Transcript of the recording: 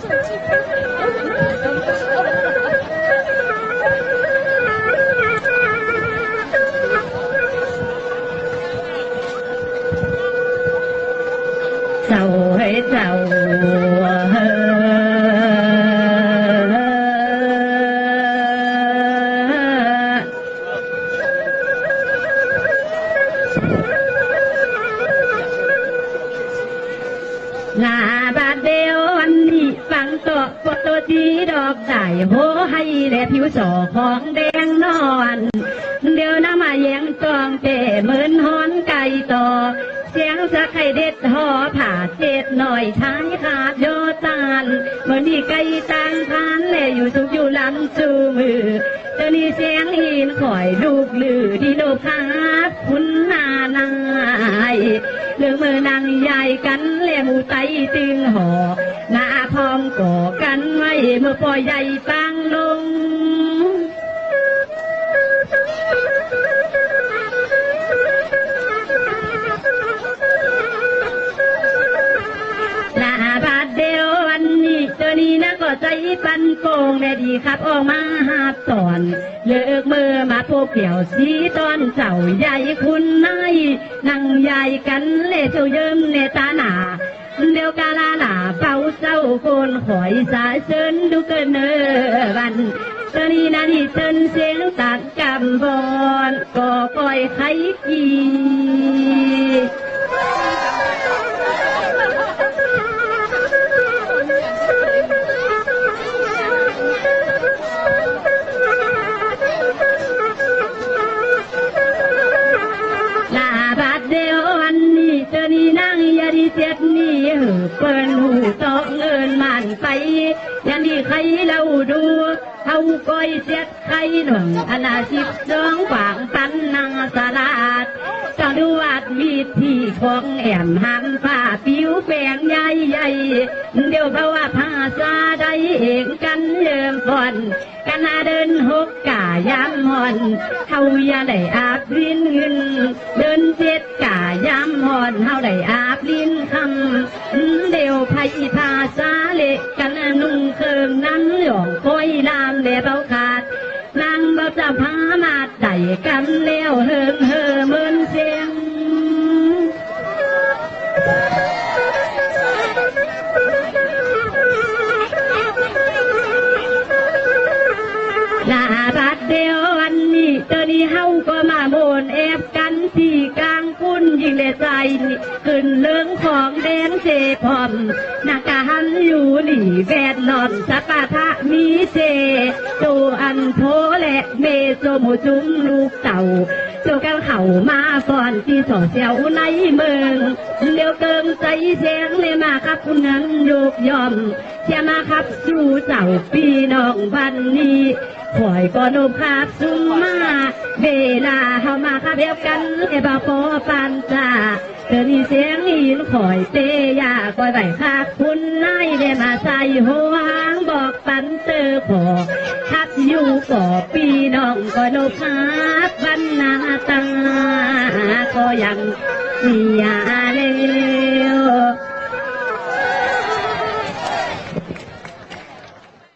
เจ้ หน้าลาบาดเดียววันนี้ฟังตัวปวดตัวจีดอกได้โหให้แลผิวสอของแดงนอนเดี๋ยวน้ำมาแยงจองเจเหมือนฮอนไก่ต่อ เสียงสะไข่เด็ดหอผ่าเจ็ดหน่อยชายขาดโยตานเมือนี่ไก่ตานพานแลอยู่สุกอยู่ลำจูมือเดี๋ยวนี้เสียงหินข่อยลูกลือที่โลภาพคุณนา เรื่องมือนางใหญ่กันแลหมูไตตึงหอหน้าพร้อมก่อกันไว้เมื่อปล่อยใหญ่ปังลง ใจปันโกงแม่ดีครับออกมาหาตอน เลิกมือมาพบเกี่ยวสีตอนเจ้าใหญ่คุณนายนั่งใหญ่กันเล่เจ้าเยิ้มเนตาหนาเดียวกาลาหลาเฝ้าเศร้าโกนหอยสาเชิญดูเกินเนอวันตอนนี้นานี่เชิญเสียงตัดกำบอนก็ปล่อยไข่กี นั่งอยดีเจ็ดนี่หือเปิ้นหูต้องเงินมันไปยันนี่ใครเราดูเขาก้อยเจ็ดใครหนุ่งอนาชิบสองฝางปันนางสลาดจังดูวัดวิธีของแอมห้าม เดี๋ยวเพราะว่าภาษาใดเองกันเริ่มก่อนกันเดินหกกายามหอนเฮาอย่าได้อาบลิ้นเงิน เดินเจ็ดกายามหอนเฮาได้อาบลิ้นคำเดี๋ยวไผภาษาเละกันนุ่งเคิงนั้นหยองคอยลามเดเบาขาดนางบ่จะพามาไต่กันแล้วเฮิงเฮอ ดเดียววันนี้เตอนี้เฮาก็มาโมนแอบกันที่กลางคุณยิ่งได้ใจนี่ขึ้นเรื่องของแดงเจพร้อมนาการอยู่หลีแวดล้อมสัปะทะมีเจโจอันโทและเมโซโมจุมลูกเต่าโจกันเข่ามาก่อนที่สอเสียวในเมืองเลี้ยวเกิมใจเสียงเลยมาครับคุณนั้นยกยอมเชียมาครับสู่เจ้าพี่น้องบันนี้ ข่อยก็นมคาซุมมาเวลาเฮามาคาบเดียวกันเอบาปอปานจ้าเธอนี่เสียงหินข่อยเตยาข่อยไหวคาคุณนายได้มาใส่หัวางบอกปันเตอขอทักอยู่ก่อปีน้องก็นมคาบวันนาตาก็ยังมียาเลย